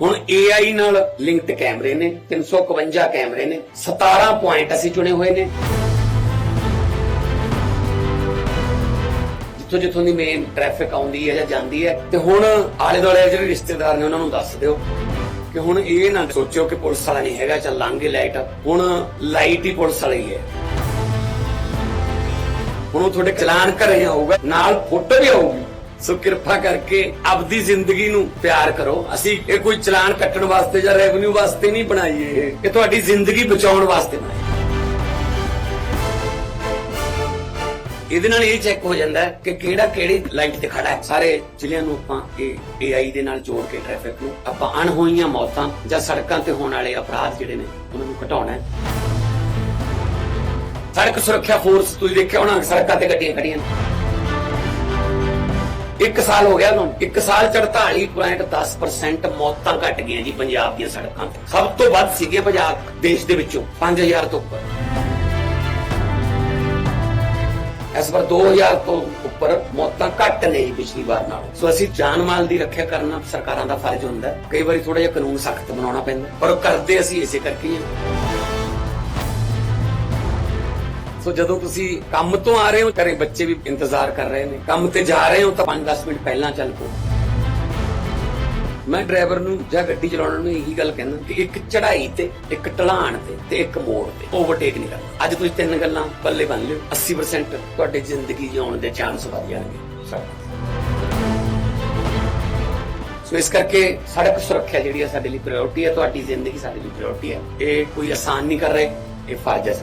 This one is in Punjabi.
ਹੁਣ AI ਨਾਲ ਲਿੰਕਡ ਕੈਮਰੇ ਨੇ 351 ਕੈਮਰੇ ਨੇ 17 ਪੁਆਇੰਟ ਅਸੀਂ ਚੁਣੇ ਹੋਏ ਨੇ। ਜਿੱਥੋਂ ਜਿੱਥੋਂ ਦੀ ਮੇਨ ਟ੍ਰੈਫਿਕ ਆਉਂਦੀ ਹੈ ਜਾਂ ਜਾਂਦੀ ਹੈ, ਤੇ ਹੁਣ ਆਲੇ ਦੁਆਲੇ ਜਿਹੜੇ ਰਿਸ਼ਤੇਦਾਰ ਨੇ ਉਹਨਾਂ ਨੂੰ ਦੱਸ ਦਿਓ ਕਿ ਹੁਣ ਇਹ ਨਾ ਸੋਚਿਓ ਕਿ ਪੁਲਿਸ ਵਾਲਾ ਨਹੀਂ ਹੈਗਾ ਚੱਲ ਲੰਘ ਲਾਈਟ ਹੁਣ ਲਾਈਟ ਹੀ ਪੁਲਿਸ ਵਾਲੀ ਹੈ। ਹੁਣ ਉਹ ਤੁਹਾਡੇ ਚਲਾਨ ਘਰੇ ਆਊਗਾ ਨਾਲ ਫੋਟੋ ਵੀ ਆਊਗੀ। ਸੋ ਕਿਰਪਾ ਕਰਕੇ ਆਪਦੀ ਜ਼ਿੰਦਗੀ ਨੂੰ ਪਿਆਰ ਕਰੋ। ਅਸੀਂ ਇਹ ਕੋਈ ਚਲਾਨ ਕੱਟਣ ਵਾਸਤੇ ਜਾਂ ਰੈਵਨਿਊ ਵਾਸਤੇ ਨਹੀਂ ਬਣਾਈ ਇਹ ਇਹ ਤੁਹਾਡੀ ਜ਼ਿੰਦਗੀ ਬਚਾਉਣ ਵਾਸਤੇ ਬਣਾਈ। ਇਹਦੇ ਨਾਲ ਇਹ ਚੈੱਕ ਹੋ ਜਾਂਦਾ ਹੈ ਕਿ ਕਿਹੜਾ ਕਿਹੜੀ ਲਾਈਟ ਤੇ ਖੜਾ ਹੈ। ਸਾਰੇ ਜ਼ਿਲ੍ਹਿਆਂ ਨੂੰ ਆਪਾਂ ਇਹ AI ਦੇ ਨਾਲ ਜੋੜ ਕੇ ਟ੍ਰੈਫਿਕ ਨੂੰ ਆਪਾਂ ਅਣਹੋਈਆਂ ਮੌਤਾਂ ਜਾਂ ਸੜਕਾਂ ਤੇ ਹੋਣ ਵਾਲੇ ਅਪਰਾਧ ਜਿਹੜੇ ਨੇ, ਉਹਨਾਂ ਨੂੰ ਘਟਾਉਣਾ ਹੈ। ਸੜਕ ਸੁਰੱਖਿਆ ਫੋਰਸ ਤੁਸੀਂ ਦੇਖਿਆ ਹੋਣਾ, ਸੜਕਾਂ ਤੇ ਗੱਡੀਆਂ ਖੜੀਆਂ ਨੇ ਸਾਲ ਹੋ ਗਿਆ ਤੁਹਾਨੂੰ ਇੱਕ ਸਾਲ 48.10% ਮੌਤਾਂ ਘਟ ਗਈਆਂ ਜੀ ਪੰਜਾਬ ਦੀਆਂ ਸੜਕਾਂ ਤੇ। ਸਭ ਤੋਂ ਵੱਧ ਸੀਗੇ ਪੰਜਾਬ ਦੇਸ਼ ਦੇ ਵਿੱਚੋਂ 5000 ਤੋਂ ਉੱਪਰ। ਇਸ ਵਾਰ 2000 ਤੋਂ ਉੱਪਰ ਮੌਤਾਂ ਘੱਟ ਨੇ ਜੀ ਪਿਛਲੀ ਵਾਰ ਨਾਲੋਂ। ਸੋ ਅਸੀਂ ਜਾਨ ਮਾਲ ਦੀ ਰੱਖਿਆ ਕਰਨਾ ਸਰਕਾਰਾਂ ਦਾ ਫਰਜ਼ ਹੁੰਦਾ। ਕਈ ਵਾਰੀ ਥੋੜਾ ਜਿਹਾ ਕਾਨੂੰਨ ਸਖਤ ਬਣਾਉਣਾ ਪੈਂਦਾ। ਪਰ ਉਹ ਕਰਦੇ ਅਸੀਂ ਇਸੇ ਕਰਕੇ ਹੀ ਹਾਂ ਸੋ ਜਦੋਂ ਤੁਸੀਂ ਕੰਮ ਤੋਂ ਆ ਰਹੇ ਹੋ, ਘਰੇ ਬੱਚੇ ਵੀ ਇੰਤਜ਼ਾਰ ਕਰ ਰਹੇ ਨੇ। ਕੰਮ ਤੇ ਜਾ ਰਹੇ ਹੋ ਤਾਂ 5-10 ਮਿੰਟ ਪਹਿਲਾਂ ਚੱਲ ਪੋ ਮੈਂ ਡਰਾਈਵਰ ਨੂੰ ਜਾਂ ਗੱਡੀ ਚਲਾਉਣ ਨੂੰ ਇਹੀ ਗੱਲ ਕਹਿੰਦਾ ਕਿ ਇੱਕ ਚੜਾਈ ਤੇ, ਇੱਕ ਢਲਾਣ ਤੇ ਤੇ ਇੱਕ ਮੋੜ ਤੇ ਓਵਰਟੇਕ ਨਹੀਂ ਕਰਨਾ। ਅੱਜ ਤੁਸੀਂ ਤਿੰਨ ਗੱਲਾਂ ਪੱਲੇ ਬੰਨ ਲਿਓ। 80% ਤੁਹਾਡੀ ਜ਼ਿੰਦਗੀ ਜਿਉਣ ਦੇ ਚਾਂਸ ਵਧ ਜਾਣਗੇ। ਸੋ ਇਸ ਕਰਕੇ ਸੜਕ ਸੁਰੱਖਿਆ ਜਿਹੜੀ ਹੈ ਸਾਡੇ ਲਈ ਪ੍ਰਾਇੋਰਟੀ ਹੈ ਤੁਹਾਡੀ ਜ਼ਿੰਦਗੀ ਸਾਡੇ ਲਈ ਪ੍ਰਾਇੋਰਟੀ ਹੈ ਇਹ ਕੋਈ ਆਸਾਨ ਨਹੀਂ ਕਰ ਰਹੇ, ਇਹ ਫਰਜ਼ ਹੈ